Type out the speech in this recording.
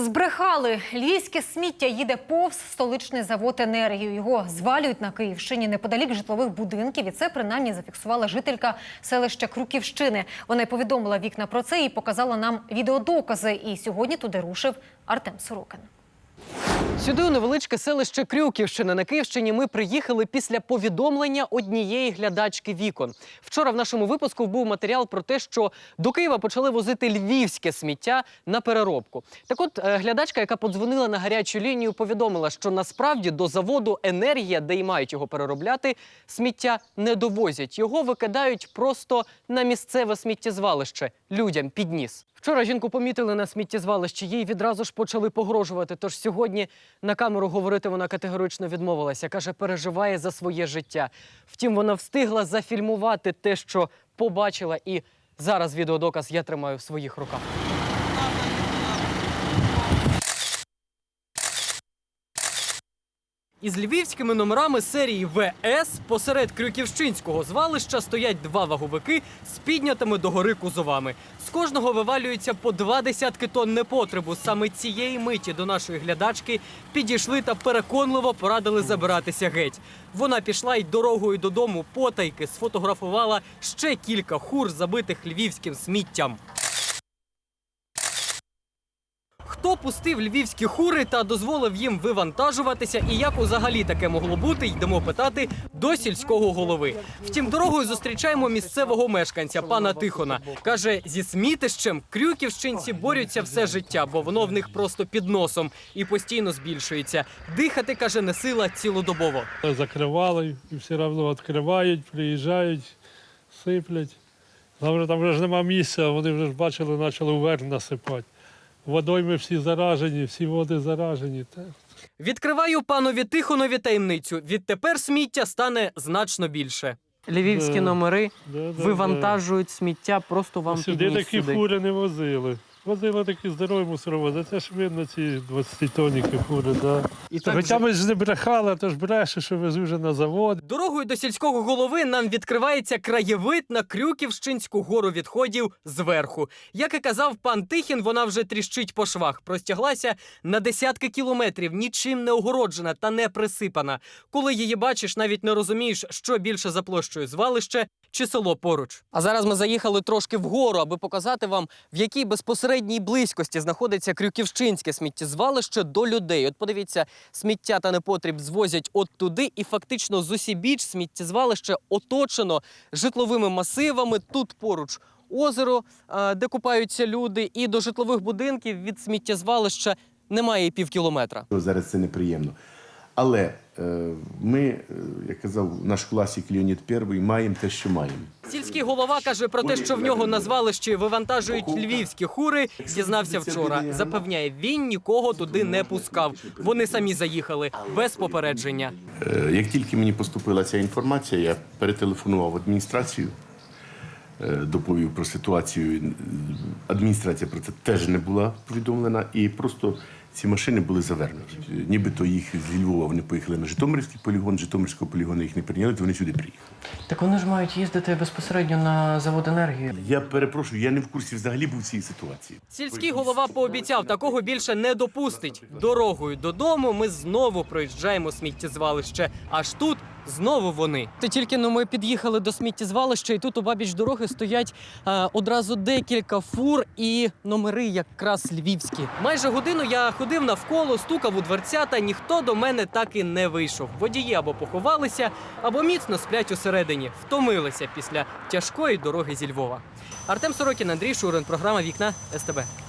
Збрехали. Львівське сміття їде повз столичний завод енергію. Його звалюють на Київщині неподалік житлових будинків. І це принаймні зафіксувала жителька селища Круківщини. Вона й повідомила вікна про це і показала нам відеодокази. І сьогодні туди рушив Артем Сорокин. Сюди у невеличке селище Крюківщина на Київщині ми приїхали після повідомлення однієї глядачки вікон. Вчора в нашому випуску був матеріал про те, що до Києва почали возити львівське сміття на переробку. Так от е, глядачка, яка подзвонила на гарячу лінію, повідомила, що насправді до заводу енергія, де й мають його переробляти, сміття не довозять. Його викидають просто на місцеве сміттєзвалище людям під ніс. Вчора жінку помітили на сміттєзвалищі, їй відразу ж почали погрожувати. Тож сьогодні на камеру говорити вона категорично відмовилася. Каже, переживає за своє життя. Втім, вона встигла зафільмувати те, що побачила, і зараз відеодоказ я тримаю в своїх руках. Із львівськими номерами серії ВС посеред Крюківщинського звалища стоять два ваговики з піднятими догори кузовами. З кожного вивалюється по два десятки тонн непотребу. Саме цієї миті до нашої глядачки підійшли та переконливо порадили забиратися геть. Вона пішла й дорогою додому потайки сфотографувала ще кілька хур, забитих львівським сміттям. Хто пустив львівські хури та дозволив їм вивантажуватися, і як взагалі таке могло бути, йдемо питати до сільського голови. Втім, дорогою зустрічаємо місцевого мешканця пана Тихона. каже, зі смітищем крюківщинці борються все життя, бо воно в них просто під носом і постійно збільшується. Дихати каже, не сила цілодобово. Закривали і все одно відкривають, приїжджають, сиплять. Там, там вже ж нема місця, вони вже бачили, почали вверх насипати. Водойми всі заражені, всі води заражені. Відкриваю панові Тихонові таємницю. Відтепер сміття стане значно більше. Львівські Да. номери Да, да, вивантажують сміття просто вам Сюди підніс такі сюди. фури не возили. Возили такі здорові мусоровози. Це ж видно ці 20-тонніки фури. Да. І так Хоча вже- ми ж не брехали, а то ж бреше, що везу вже на завод. Дорогою до сільського голови нам відкривається краєвид на Крюківщинську гору відходів зверху. Як і казав пан Тихін, вона вже тріщить по швах, простяглася на десятки кілометрів, нічим не огороджена та не присипана. Коли її бачиш, навіть не розумієш, що більше за площею звалище чи село поруч. А зараз ми заїхали трошки вгору, аби показати вам, в якій безпосередній близькості знаходиться Крюківщинське сміттєзвалище до людей. От подивіться, сміття та непотріб звозять от туди, і фактично з усібіч сміттєзвалище оточено житловими масивами. Тут поруч озеро, е, де купаються люди, і до житлових будинків від сміттєзвалища немає і півкілометра. Зараз це неприємно. Але е, ми, е, як казав наш класик Леонід І, маємо те, що маємо. Сільський голова каже про те, що в нього на звалищі вивантажують львівські хури. Дізнався вчора. Запевняє, він нікого туди не пускав. Вони самі заїхали без попередження. Е, Як тільки мені поступила ця інформація, я перетелефонував в адміністрацію, доповів про ситуацію. Адміністрація про це теж не була повідомлена, і просто ці машини були завернуті. Нібито їх з Львова вони поїхали на Житомирський полігон, Житомирського полігону їх не прийняли, то вони сюди приїхали. Так вони ж мають їздити безпосередньо на завод енергії. Я перепрошую, я не в курсі взагалі був цієї ситуації. Сільський голова пообіцяв, такого більше не допустить. Дорогою додому ми знову проїжджаємо сміттєзвалище. Аж тут знову вони. Ти тільки ну, ми під'їхали до сміттєзвалища, і тут у бабіч дороги стоять е, одразу декілька фур і номери якраз львівські. Майже годину я ходив навколо, стукав у дверцята. Ніхто до мене так і не вийшов. Водії або поховалися, або міцно сплять усередині, втомилися після тяжкої дороги зі Львова. Артем Сорокін, Андрій Шурин, програма Вікна СТБ.